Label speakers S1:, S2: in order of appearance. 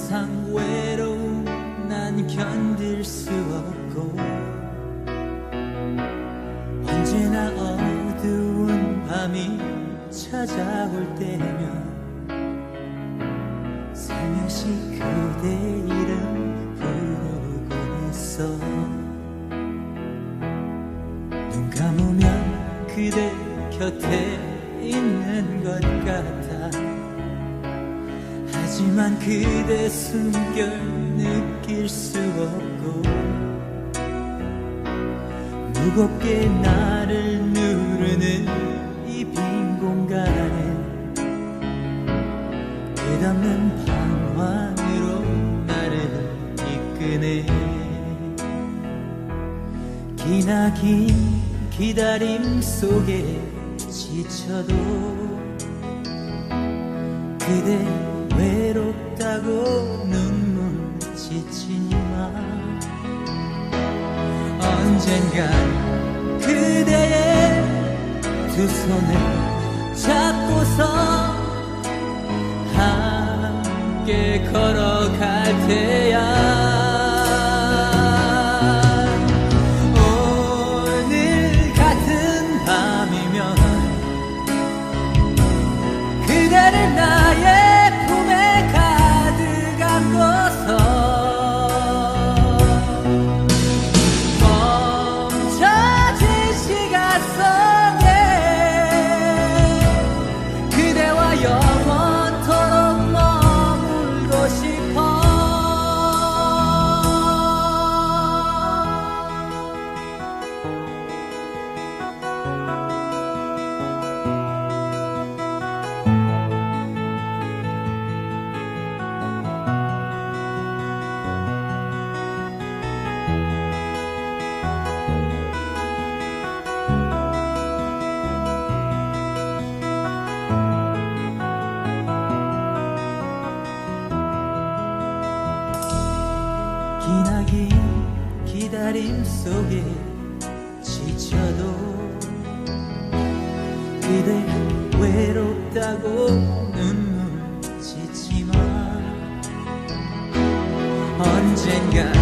S1: 세상 외로움 난 견딜 수 없고 언제나 어두운 밤이 찾아올 때면 살며시 그대 이름 부르곤 했어. 눈 감으면 그대 곁에 있는 것 같아. 하지만 그대 숨결 느낄 수 없고 무겁게 나를 누르는 이 빈 공간에 끝없는 방황으로 나를 이끄네. 기나긴 기다림 속에 지쳐도 그대 외롭다고 눈물 지치니만 언젠간 그대의 두 손을 잡고서 함께 걸어갈 테야 긴 기다림 속에 지쳐도 그대 외롭다고 눈물 짓지마 언젠가